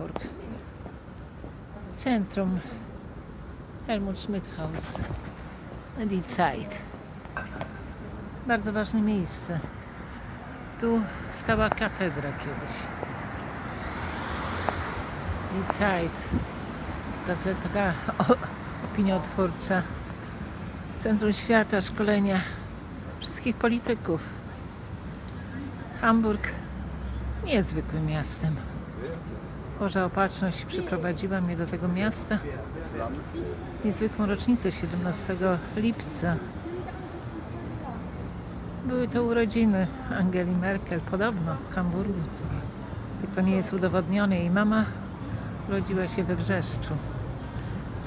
Hamburg. Centrum Helmut Schmidt House. Zeit. Bardzo ważne miejsce. Tu stała katedra kiedyś. Gazeta o- opiniotwórcza. Centrum świata, szkolenia wszystkich polityków. Hamburg nie jest zwykłym miastem. Boża Opatrzność przyprowadziła mnie do tego miasta. Niezwykłą rocznicę 17 lipca. Były to urodziny Angeli Merkel, podobno w Hamburgu. Tylko nie jest udowodnione. Jej mama urodziła się we Wrzeszczu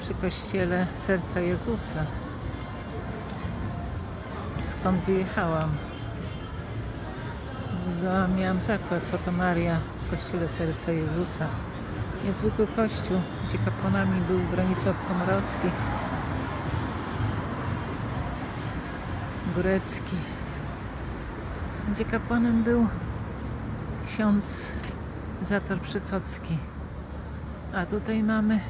przy kościele Serca Jezusa. Skąd wyjechałam? Miałam zakład Fotomaria w kościele Serca Jezusa. Niezwykły kościół, gdzie kapłanami był Bronisław Komorowski, Górecki, gdzie kapłanem był ksiądz Zator Przytocki. A tutaj mamy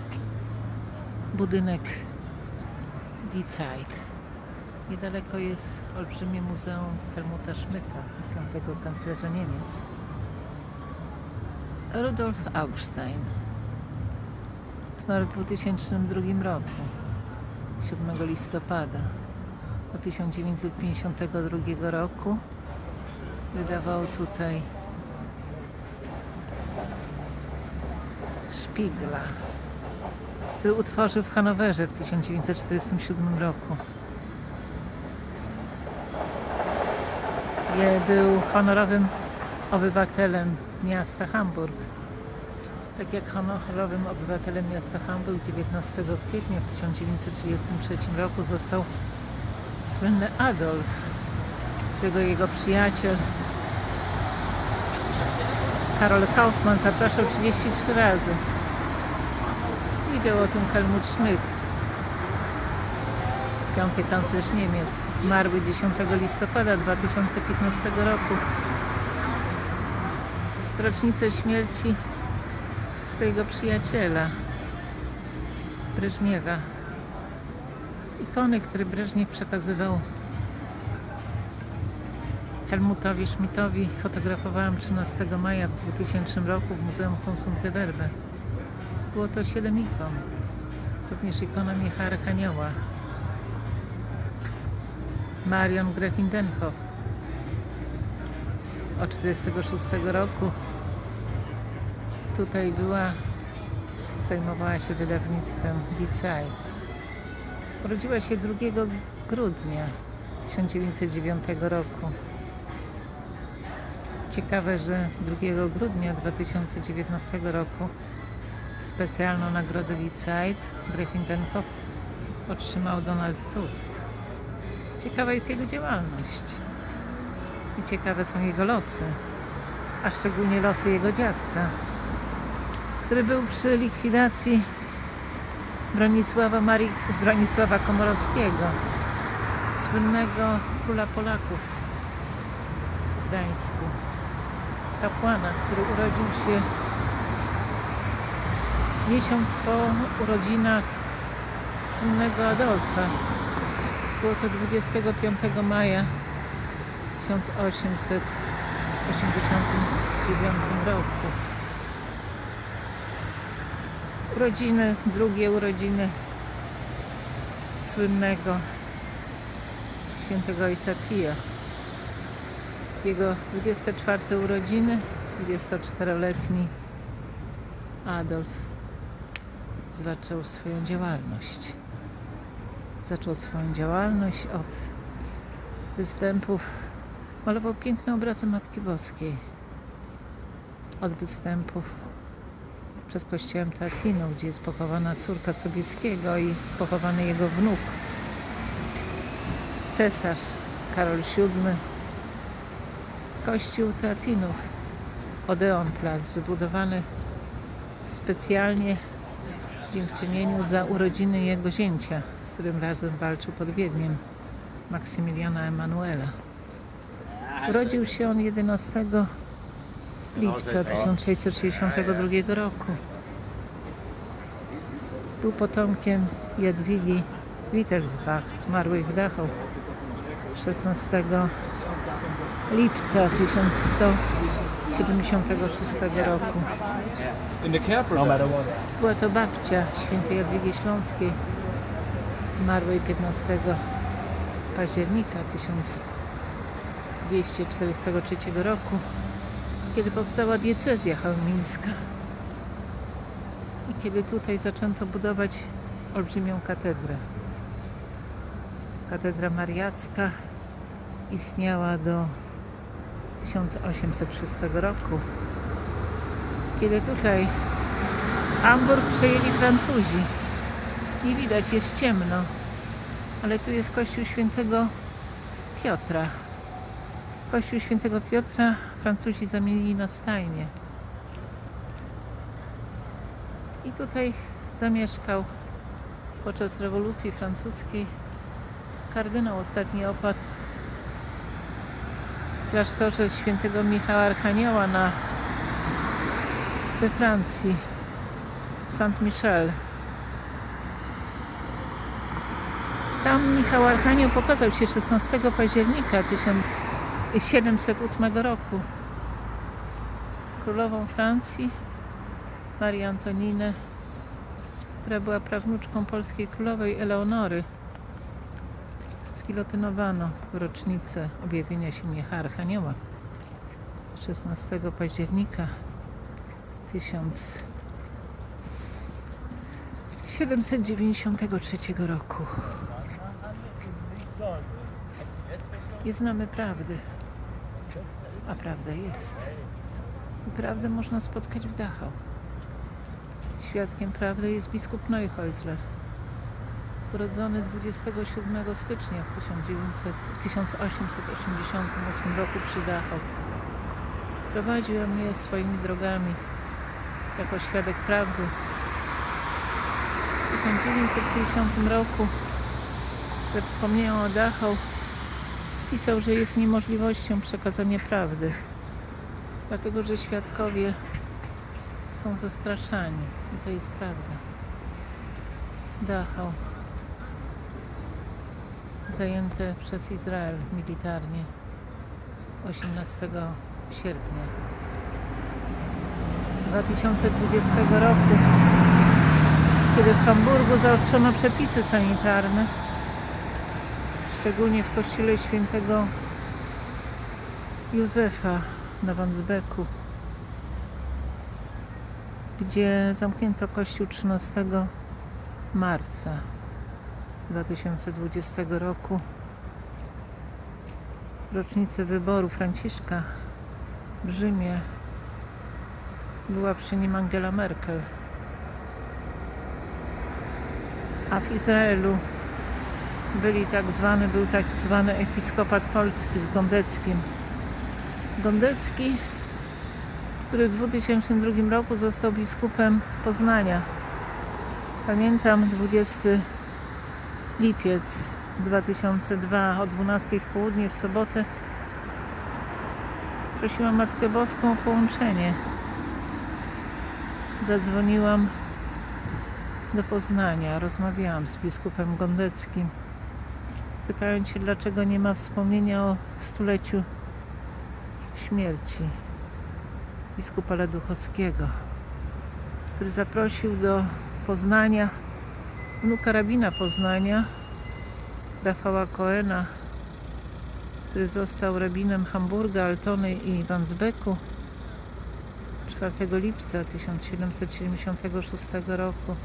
budynek Zeit. Niedaleko jest olbrzymie muzeum Helmuta Schmidta, piątego kanclerza Niemiec. Rudolf Augstein zmarł w 2002 roku, 7 listopada. Od 1952 roku wydawał tutaj Szpigla, który utworzył w Hanowerze w 1947 roku. Był honorowym obywatelem miasta Hamburg. Tak jak honorowym obywatelem miasta Hamburg 19 kwietnia w 1933 roku został słynny Adolf, którego jego przyjaciel Karol Kaufmann zapraszał 33 razy. Wiedział o tym Helmut Schmidt, piąty kanclerz Niemiec, zmarły 10 listopada 2015 roku. Rocznicę śmierci swojego przyjaciela Breżniewa. Ikony, które Breżniew przekazywał Helmutowi Schmidtowi fotografowałam 13 maja w 2000 roku w Muzeum Konsungewelbe. Było to siedem ikon. Również ikona Micha Archanioła. Marion Gräfin-Denhoff. Od 46 roku tutaj była, zajmowała się wydawnictwem Zeit. Urodziła się 2 grudnia 1909 roku. Ciekawe, że 2 grudnia 2019 roku specjalną nagrodę Die Zeit Gräfin-Denhoff otrzymał Donald Tusk. Ciekawa jest jego działalność i ciekawe są jego losy, a szczególnie losy jego dziadka, który był przy likwidacji Bronisława, Marii, Bronisława Komorowskiego, słynnego króla Polaków w Gdańsku, kapłana, który urodził się miesiąc po urodzinach słynnego Adolfa. Było to 25 maja 1889 roku. Urodziny, drugie urodziny słynnego świętego ojca Pia. Jego 24 urodziny, 24-letni Adolf zaczął swoją działalność. Zaczął swoją działalność od występów. Malował piękne obrazy Matki Boskiej. Od występów przed kościołem Teatinu, gdzie jest pochowana córka Sobieskiego i pochowany jego wnuk. Cesarz Karol VII. Kościół Teatinów. Odeon Plac, wybudowany specjalnie w dziękczynieniu za urodziny jego zięcia, z którym razem walczył pod Wiedniem, Maksymiliana Emanuela. Urodził się on 11 lipca 1662 roku. Był potomkiem Jadwigi Wittelsbach, zmarłej w Dachau 16 lipca 1176 roku. Była to babcia świętej Jadwigi Śląskiej, zmarłej 15 października 1243 roku, kiedy powstała diecezja chełmińska i kiedy tutaj zaczęto budować olbrzymią katedrę. Katedra Mariacka istniała do 1806 roku, kiedy tutaj Hamburg przejęli Francuzi. Nie widać, jest ciemno, ale tu jest kościół świętego Piotra. Kościół świętego Piotra Francuzi zamienili na stajnię. I tutaj zamieszkał podczas rewolucji francuskiej kardynał ostatni opadł w klasztorze świętego Michała Archanioła na, we Francji. Saint-Michel. Tam Michał Archanioł pokazał się 16 października 1708 roku. Królową Francji, Marię Antoninę, która była prawnuczką polskiej królowej Eleonory. Skilotynowano w rocznicę objawienia się Michała Archanioła 16 października 1000 793 roku. Nie znamy prawdy, a prawda jest. I prawdę można spotkać w Dachau. Świadkiem prawdy jest biskup Neuhäusler, urodzony 27 stycznia w 1900, w 1888 roku przy Dachau. Prowadził mnie swoimi drogami jako świadek prawdy w 1960 roku we wspomnieniu o Dachau pisał, że jest niemożliwością przekazania prawdy, dlatego że świadkowie są zastraszani i to jest prawda. Dachau zajęte przez Izrael militarnie 18 sierpnia 2020 roku kiedy w Hamburgu zaostrzono przepisy sanitarne, szczególnie w kościele świętego Józefa na Wandsbeku, gdzie zamknięto kościół 13 marca 2020 roku, rocznicę wyboru Franciszka w Rzymie, była przy nim Angela Merkel. a w Izraelu byli tak zwany, był tak zwany episkopat polski z Gondeckim. Gondecki, który w 2002 roku został biskupem Poznania. Pamiętam 20 lipiec 2002 o 12 w południe w sobotę prosiłam Matkę Boską o połączenie. Zadzwoniłam do Poznania. Rozmawiałam z biskupem Gondeckim, pytając się, dlaczego nie ma wspomnienia o stuleciu śmierci biskupa Leduchowskiego, który zaprosił do Poznania wnuka rabina Poznania, Rafała Koena, który został rabinem Hamburga, Altony i Wandsbeku 4 lipca 1776 roku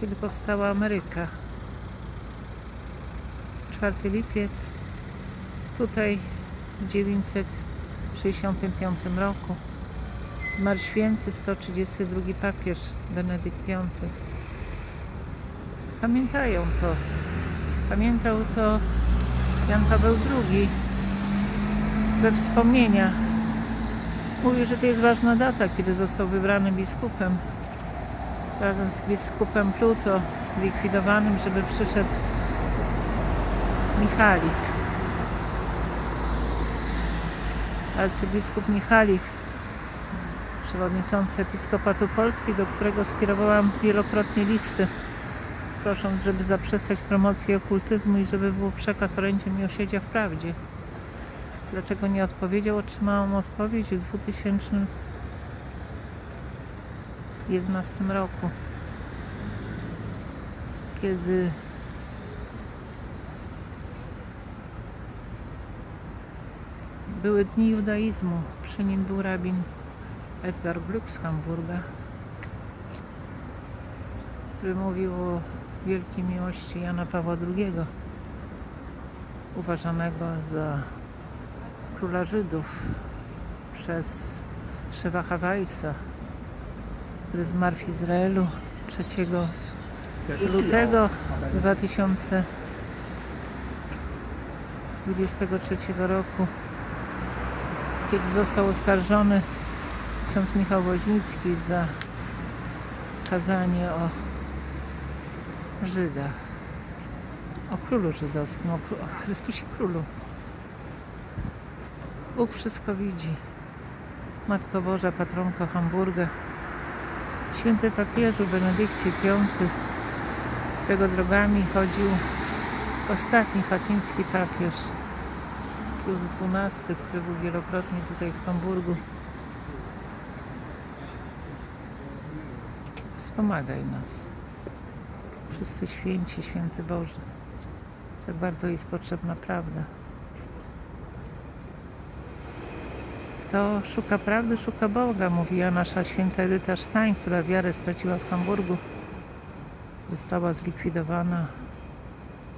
kiedy powstała Ameryka. 4 lipiec, tutaj w 965 roku zmarł święty 132 papież Benedykt V. Pamiętają to. Pamiętał to Jan Paweł II we wspomnieniach. Mówił, że to jest ważna data, kiedy został wybrany biskupem razem z biskupem Pluto zlikwidowanym, żeby przyszedł Michalik. Arcybiskup Michalik przewodniczący Episkopatu Polski, do którego skierowałam wielokrotnie listy, prosząc, żeby zaprzestać promocji okultyzmu i żeby był przekaz orędzia miłosierdzia w prawdzie. Dlaczego nie odpowiedział? Otrzymałam odpowiedź w 2011 roku, kiedy były dni judaizmu. Przy nim był rabin Edgar Gluck z Hamburga, który mówił o wielkiej miłości Jana Pawła II, uważanego za króla Żydów przez Szewacha Weissa, który zmarł w Izraelu 3 lutego 2023 roku, kiedy został oskarżony ksiądz Michał Woźnicki za kazanie o Żydach, o królu żydowskim, o, o Chrystusie Królu. Bóg wszystko widzi. Matko Boża, patronko Hamburga, święty papieżu Benedykcie V, którego drogami chodził ostatni fatimski papież, Pius XII, który był wielokrotnie tutaj w Hamburgu. Wspomagaj nas. Wszyscy święci, święty Boże. Tak bardzo jest potrzebna prawda. Kto szuka prawdy, szuka Boga, mówiła nasza święta Edyta Stein, która wiarę straciła w Hamburgu. Została zlikwidowana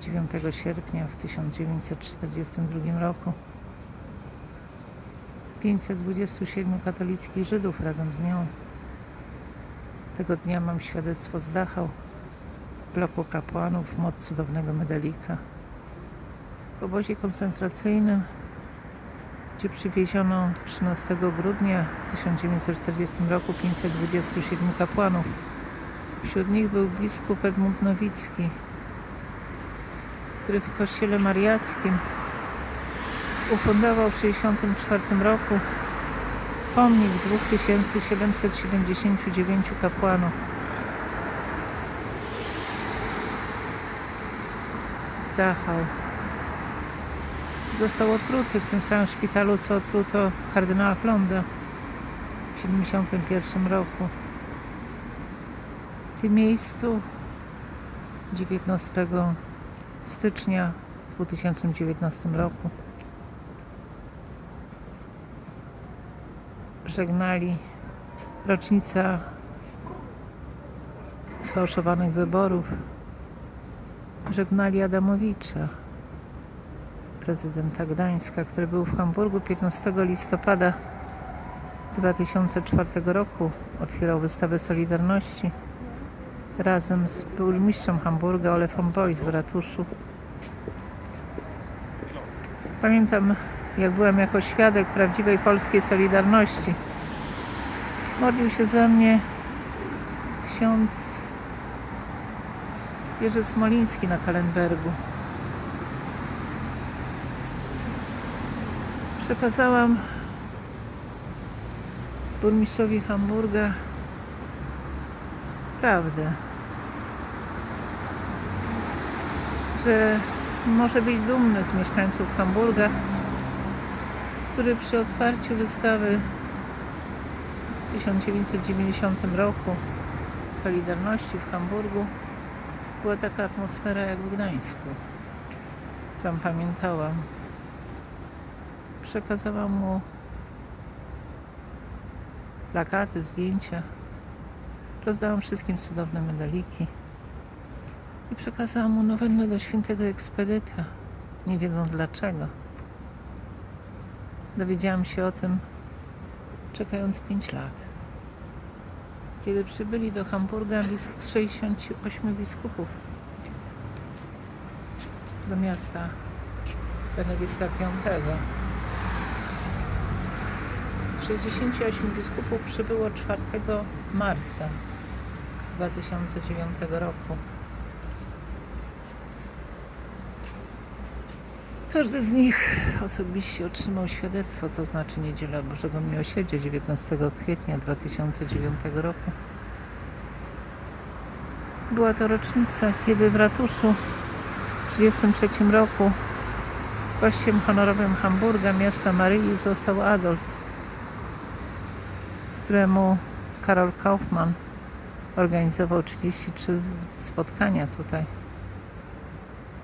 9 sierpnia w 1942 roku. 527 katolickich Żydów razem z nią. Tego dnia mam świadectwo z Dachau, bloku kapłanów, moc cudownego medalika. W obozie koncentracyjnym, gdzie przywieziono 13 grudnia w 1940 roku 527 kapłanów. Wśród nich był biskup Edmund Nowicki, który w kościele mariackim ufundował w 1964 roku pomnik 2779 kapłanów. Z. Został otruty w tym samym szpitalu, co otruto kardynała Flonda w 1971 roku. W tym miejscu 19 stycznia w 2019 roku żegnali rocznica sfałszowanych wyborów. Żegnali Adamowicza, prezydenta Gdańska, który był w Hamburgu 15 listopada 2004 roku. Otwierał wystawę Solidarności razem z burmistrzem Hamburga Olefem Boys w ratuszu. Pamiętam, jak byłem jako świadek prawdziwej polskiej Solidarności. Modlił się ze mnie ksiądz Jerzy Smoliński na Kalenbergu. Przekazałam burmistrzowi Hamburga prawdę, że może być dumny z mieszkańców Hamburga, który przy otwarciu wystawy w 1990 roku Solidarności w Hamburgu była taka atmosfera jak w Gdańsku, którą pamiętałam. Przekazałam mu plakaty, zdjęcia. Rozdałam wszystkim cudowne medaliki. I przekazałam mu nowennę do świętego ekspedyta, nie wiedząc dlaczego. Dowiedziałam się o tym czekając 5 lat. Kiedy przybyli do Hamburga blisko 68 biskupów do miasta Benedykta V. 68 biskupów przybyło 4 marca 2009 roku. Każdy z nich osobiście otrzymał świadectwo, co znaczy Niedziela Bożego Miłosierdzia 19 kwietnia 2009 roku. Była to rocznica, kiedy w ratuszu w 1933 roku gościem honorowym Hamburga, miasta Maryi, został Adolf, któremu Karol Kaufmann organizował 33 spotkania tutaj.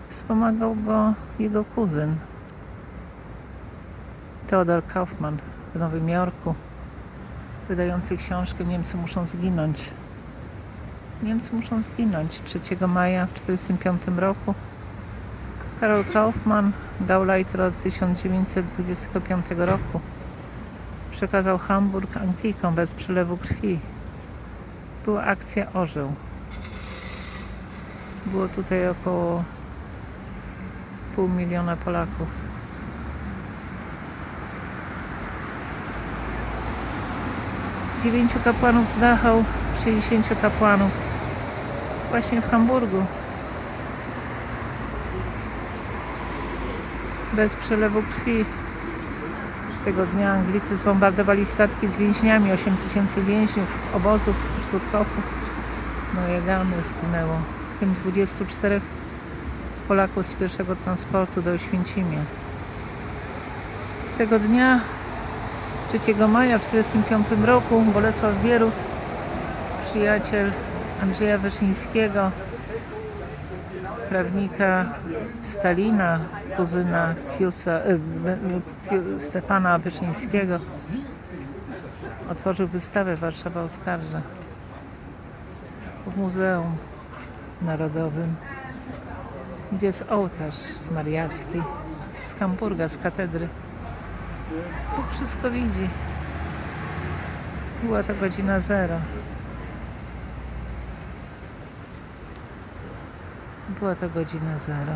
Wspomagał go jego kuzyn Theodor Kaufmann w Nowym Jorku, wydający książkę Niemcy muszą zginąć. Niemcy muszą zginąć 3 maja w 1945 roku. Karol Kaufmann, Gauleiter od 1925 roku, przekazał Hamburg Anglikom bez przelewu krwi. Była akcja Orzeł. Było tutaj około pół miliona Polaków. Dziewięciu kapłanów z Dachau, 60 kapłanów. Właśnie w Hamburgu. Bez przelewu krwi. Tego dnia Anglicy zbombardowali statki z więźniami, 8 tysięcy więźniów, obozów, Stutthofu. No Jagamy zginęło. W tym 24 Polaków z pierwszego transportu do Oświęcimia. Tego dnia, 3 maja w 1945 roku, Bolesław Bierut, przyjaciel Andrzeja Wyszyńskiego, prawnika Stalina, kuzyna Piusa, e, Stefana Wyszyńskiego, otworzył wystawę Warszawa Oskarża w Muzeum Narodowym gdzie jest ołtarz mariacki z Hamburga, z katedry. Bóg wszystko widzi. Była to godzina zero. Była to godzina zero.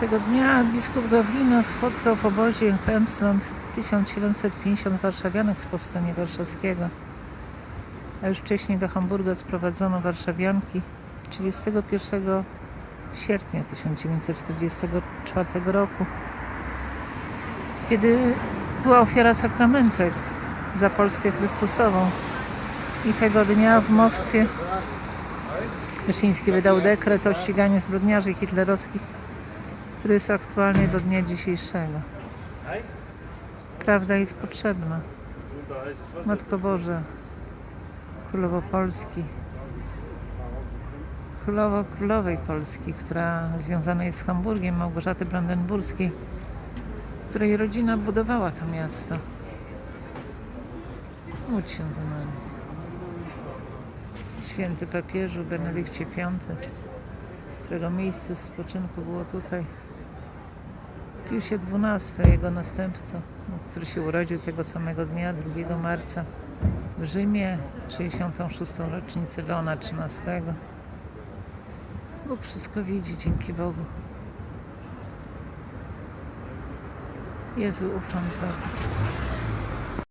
Tego dnia biskup Gawlina spotkał w obozie w Emsland 1750 warszawianek z powstania warszawskiego. A już wcześniej do Hamburga sprowadzono warszawianki 31 sierpnia 1944 roku, kiedy była ofiara sakramentek za Polskę Chrystusową. I tego dnia w Moskwie Wyszyński wydał dekret o ściganiu zbrodniarzy hitlerowskich, który jest aktualny do dnia dzisiejszego. Prawda jest potrzebna. Matko Boża, Królowo Polski, królowo królowej Polski, która związana jest z Hamburgiem, Małgorzaty Brandenburskiej, której rodzina budowała to miasto. Módl się za nami. Święty papieżu Benedykcie V, którego miejsce spoczynku było tutaj. Piusie XII, jego następca, który się urodził tego samego dnia, 2 marca w Rzymie, 66. rocznicę Leona XIII. Bóg wszystko widzi, dzięki Bogu. Jezu, ufam Tobie.